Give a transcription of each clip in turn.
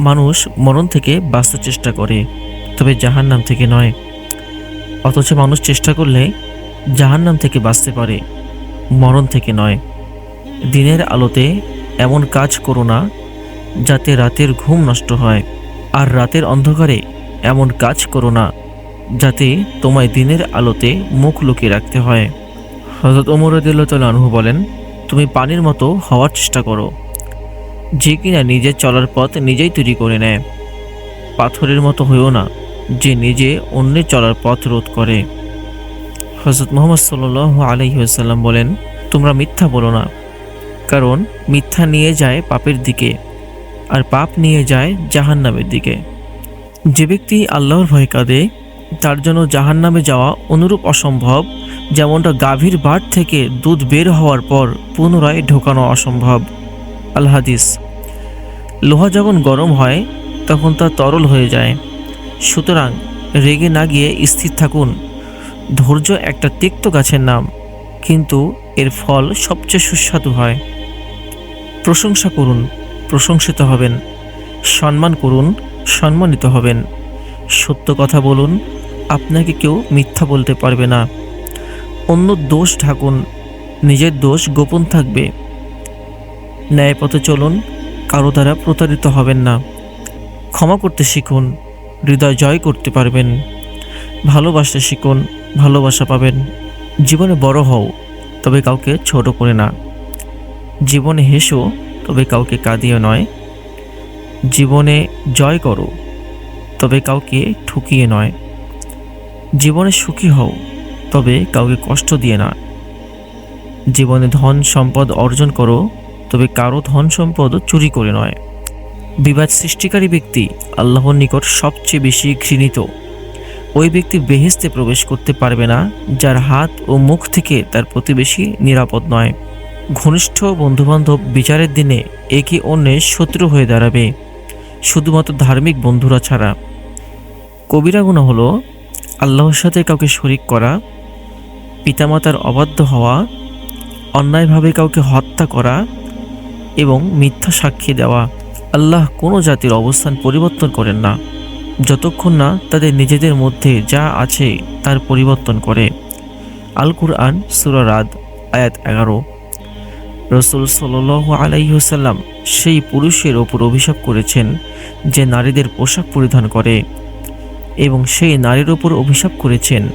মানুষ মরণ থেকে বাঁচতে চেষ্টা করে, তবে জাহান্নাম থেকে নয়। অথচ মানুষ চেষ্টা করলে জাহান্নাম থেকে বাঁচতে পারে, মরণ থেকে নয়। দিনের আলোতে এমন কাজ করো না, যাতে রাতের ঘুম নষ্ট হয়, আর রাতের অন্ধকারে এমন কাজ করো না, যাতে তোমায় দিনের আলোতে মুখ লুকিয়ে রাখতে হয়। হজরত ওমর আনহু বলেন, তুমি পানির মতো হওয়ার চেষ্টা করো যে কিনা নিজের চলার পথ নিজেই তৈরি করে নেয়। পাথরের মতো হয়েও না, যে নিজে অন্যের চলার পথ রোধ করে। হজরত মোহাম্মদ সাল আলহিহাল্লাম বলেন, তোমরা মিথ্যা বলো না, কারণ মিথ্যা নিয়ে যায় পাপের দিকে, আর পাপ নিয়ে যায় জাহান্নামের দিকে। যে ব্যক্তি আল্লাহর ভয় কাঁদে, তার জন্য জাহান্নামে যাওয়া অনুরূপ অসম্ভব, যেমনটা গাভীর বাট থেকে দুধ বের হওয়ার পর পুনরায় ঢোকানো অসম্ভব। আল হাদিস লোহা যখন গরম হয়, তখন তা তরল হয়ে যায়। সুতরাং রেগে না গিয়ে স্থির থাকুন। ধৈর্য একটা তিক্ত গাছের নাম, কিন্তু এর ফল সবচেয়ে সুস্বাদু হয়। প্রশংসা করুন, প্রশংসিত হবেন। সম্মান করুন, সম্মানিত হবেন। সত্য কথা বলুন, আপনাকে কেউ মিথ্যা বলতে পারবে না। অন্য দোষ ঢাকুন, নিজের দোষ গোপন থাকবে। ন্যায় পথে চলুন, কারও দ্বারা প্রতারিত হবেন না। ক্ষমা করতে শিখুন, হৃদয় জয় করতে পারবেন। ভালোবাসতে শিখুন, ভালোবাসা পাবেন। জীবনে বড় হও, তবে কাউকে ছোট করে না। জীবনে হেসো, তবে কাউকে কাঁদিয়ে নয়। জীবনে জয় করো, তবে কাউকে ঠুকিয়ে নয়। জীবনে সুখী হও, তবে কাউকে কষ্ট দিয়ে না। জীবনে ধন সম্পদ অর্জন করো তবে কারও ধন সম্পদ চুরি করে নয়। বিবাদ সৃষ্টিকারী ব্যক্তি আল্লাহর নিকট সবচেয়ে বেশি ঘৃণিত। ওই ব্যক্তি বেহেস্তে প্রবেশ করতে পারবে না, যার হাত ও মুখ থেকে তার প্রতিবেশী নিরাপদ নয়। ঘনিষ্ঠ বন্ধুবান্ধব বিচারের দিনে একে অন্যের শত্রু হয়ে দাঁড়াবে, শুধুমাত্র ধার্মিক বন্ধুরা ছাড়া। কবিরা গুণ হলো, আল্লাহর সাথে কাউকে শরিক করা, পিতামাতার অবাধ্য হওয়া, অন্যায়ভাবে কাউকে হত্যা করা এবং মিথ্যা সাক্ষী দেওয়া। আল্লাহ কোনো জাতির অবস্থান পরিবর্তন করেন না। যতক্ষণ না তাদের নিজেদের মধ্যে যা আছে তার পরিবর্তন করে। আল কুরআন সুরারাদ আয়াত এগারো। রসুল সাল আলাইসাল্লাম সেই পুরুষের ওপর অভিশাপ করেছেন যে নারীদের পোশাক পরিধান করে এবং সেই নারীর ওপর অভিশাপ করেছেন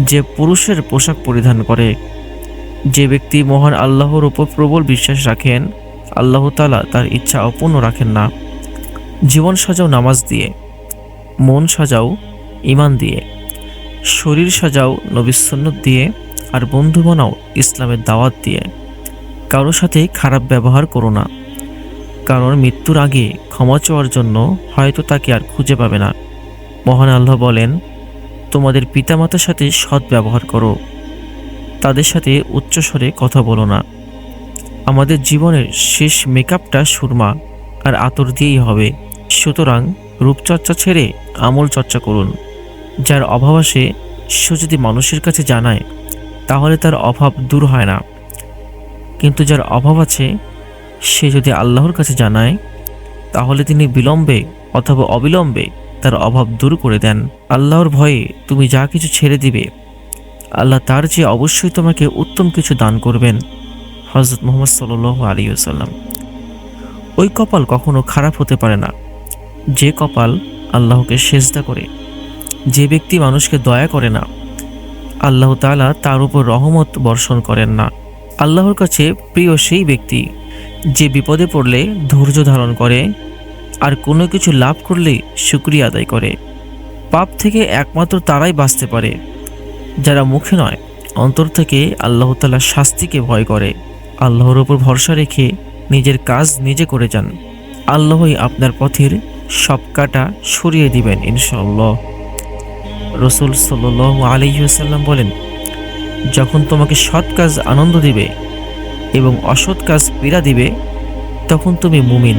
যে পুরুষের পোশাক পরিধান করে। যে ব্যক্তি মহান আল্লাহর ওপর প্রবল বিশ্বাস রাখেন, আল্লাহ তালা তার ইচ্ছা অপূর্ণ রাখেন না। জীবন সাজাও নামাজ দিয়ে, মন সাজাও ইমান দিয়ে, শরীর সাজাও নবিসন্নত দিয়ে, আর বন্ধু বানাও ইসলামের দাওয়াত দিয়ে। কারোর সাথে খারাপ ব্যবহার করো না। কারণ মৃত্যুর আগে ক্ষমা চাওয়ার জন্য হয়তো তাকে আর খুঁজে পাবে না। মহান আল্লাহ বলেন, তোমাদের পিতামাতার সাথে সৎ ব্যবহার করো। তাদের সাথে উচ্চস্বরে কথা বলো না। আমাদের জীবনের শেষ মেকআপটা সুরমা, আর আতর দিয়েই হবে। সুতরাং রূপচর্চা ছেড়ে আমল চর্চা করুন। যার অভাব আসে, সে যদি মানুষের কাছে জানায়, তাহলে তার অভাব দূর হয় না। কিন্তু যার অভাব আছে, সে যদি আল্লাহর কাছে জানায়, তাহলে তিনি বিলম্বে অথবা অবিলম্বে তার অভাব দূর করে দেন। আল্লাহর ভয়ে তুমি যা কিছু ছেড়ে দিবে আল্লাহ তার যে অবশ্যই তোমাকে উত্তম কিছু দান করবেন। হজরত মোহাম্মদ সাল আলী আসাল্লাম ওই কপাল কখনো খারাপ হতে পারে না। যে কপাল আল্লাহকে সেজদা করে, যে ব্যক্তি মানুষকে দয়া করে না, আল্লাহ তালা তার উপর রহমত বর্ষণ করেন না। আল্লাহর কাছে প্রিয় সেই ব্যক্তি, যে বিপদে পড়লে ধৈর্য ধারণ করে, আর কোনো কিছু লাভ করলে শুক্রিয়া আদায় করে। পাপ থেকে একমাত্র তারাই বাঁচতে পারে। যারা মুখে নয়, অন্তর থেকে আল্লাহ তালার শাস্তিকে ভয় করে। আল্লাহর ওপর ভরসা রেখে নিজের কাজ নিজে করে যান। আল্লাহই আপনার পথের সব কাটা সরিয়ে দিবেন ইনশাল্লাহ রসুল সাল আলিহাসাল্লাম বলেন, যখন তোমাকে সৎ কাজ আনন্দ দিবে এবং অসৎ কাজ পীড়া দিবে, তখন তুমি মুমিন।